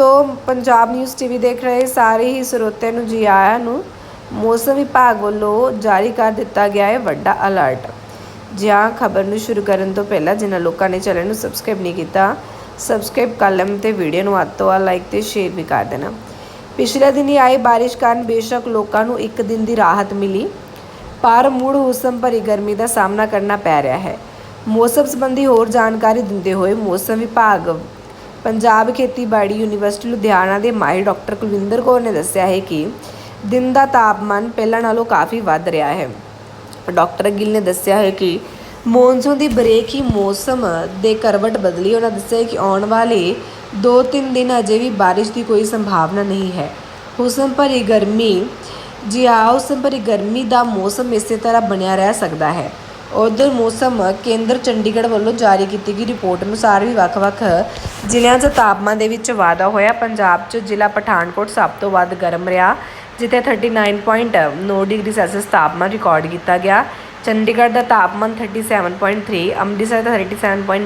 ਦੋਸਤੋ Punjab news TV ਦੇਖ ਰਹੇ ਸਾਰੇ ਹੀ ਸਰੋਤਿਆਂ ਨੂੰ ਜੀ ਆਇਆਂ ਨੂੰ ਮੌਸਮ ਵਿਭਾਗ ਵੱਲੋਂ ਜਾਰੀ ਕਰ ਦਿੱਤਾ ਗਿਆ ਹੈ ਵੱਡਾ ਅਲਰਟ ਜਿਹਾਂ ਖਬਰ ਨੂੰ ਸ਼ੁਰੂ ਕਰਨ ਤੋਂ ਪਹਿਲਾਂ ਜਿਨ੍ਹਾਂ ਲੋਕਾਂ ਨੇ ਚੈਨਲ ਨੂੰ ਸਬਸਕ੍ਰਾਈਬ ਨਹੀਂ ਕੀਤਾ ਸਬਸਕ੍ਰਾਈਬ ਕਰ ਲੈਣ ਤੇ ਵੀਡੀਓ ਨੂੰ ਵੱਧ ਤੋਂ ਵੱਧ ਲਾਈਕ ਤੇ ਸ਼ੇਅਰ ਵੀ ਕਰ ਦੇਣਾ। ਪਿਛਲੇ ਦਿਨੀ ਆਈ ਬਾਰਿਸ਼ ਕਾਰਨ ਬੇਸ਼ੱਕ ਲੋਕਾਂ ਨੂੰ ਇੱਕ ਦਿਨ ਦੀ ਰਾਹਤ ਮਿਲੀ, ਪਰ ਮੁੜ ਹੁਸਮ ਭਰੀ ਗਰਮੀ ਦਾ ਸਾਹਮਣਾ ਕਰਨਾ ਪੈ ਰਿਹਾ ਹੈ। ਮੌਸਮ ਸੰਬੰਧੀ ਹੋਰ ਜਾਣਕਾਰੀ ਦਿੰਦੇ ਹੋਏ ਮੌਸਮ ਵਿਭਾਗ ਪੰਜਾਬ ਖੇਤੀਬਾੜੀ ਯੂਨੀਵਰਸਿਟੀ ਲੁਧਿਆਣਾ ਦੇ ਮਾਹਿਰ ਡਾਕਟਰ ਕੁਲਵਿੰਦਰ ਕੌਰ ਨੇ ਦੱਸਿਆ ਹੈ ਕਿ ਦਿਨ ਦਾ ਤਾਪਮਾਨ ਪਹਿਲਾਂ ਨਾਲੋਂ ਕਾਫੀ ਵੱਧ ਰਿਹਾ ਹੈ। ਡਾਕਟਰ ਗਿੱਲ ਨੇ ਦੱਸਿਆ ਹੈ ਕਿ ਮੌਨਸੂਨ ਦੀ ਬ੍ਰੇਕ ਹੀ ਮੌਸਮ ਦੇ ਕਰਵਟ ਬਦਲੀ। ਉਹਨਾਂ ਦੱਸਿਆ ਕਿ ਆਉਣ ਵਾਲੇ 2-3 ਦਿਨ ਅਜੇ ਵੀ ਬਾਰਿਸ਼ ਦੀ ਕੋਈ ਸੰਭਾਵਨਾ ਨਹੀਂ ਹੈ। ਹੁਸਨ ਭਰੀ ਗਰਮੀ, ਜੀ ਹਾਂ, ਹੁਸਨ ਭਰੀ ਗਰਮੀ ਦਾ ਮੌਸਮ ਇਸੇ ਤਰ੍ਹਾਂ ਬਣਿਆ ਰਹਿ ਸਕਦਾ ਹੈ। ਉਧਰ ਮੌਸਮ ਕੇਂਦਰ ਚੰਡੀਗੜ੍ਹ ਵੱਲੋਂ ਜਾਰੀ ਕੀਤੀ ਗਈ ਰਿਪੋਰਟ ਅਨੁਸਾਰ ਵੀ ਵੱਖ-ਵੱਖ ਜ਼ਿਲ੍ਹਿਆਂ 'ਚ ਤਾਪਮਾਨ ਦੇ ਵਿੱਚ ਵਾਧਾ ਹੋਇਆ। ਪੰਜਾਬ 'ਚ ਜ਼ਿਲ੍ਹਾ ਪਠਾਨਕੋਟ ਸਭ ਤੋਂ ਵੱਧ ਗਰਮ ਰਿਹਾ, ਜਿੱਥੇ 39.9 ਡਿਗਰੀ ਸੈਲਸੀਅਸ ਤਾਪਮਾਨ ਰਿਕਾਰਡ ਕੀਤਾ ਗਿਆ। ਚੰਡੀਗੜ੍ਹ ਦਾ ਤਾਪਮਾਨ 37.3 ਅੰਮ੍ਰਿਤਸਰ ਦਾ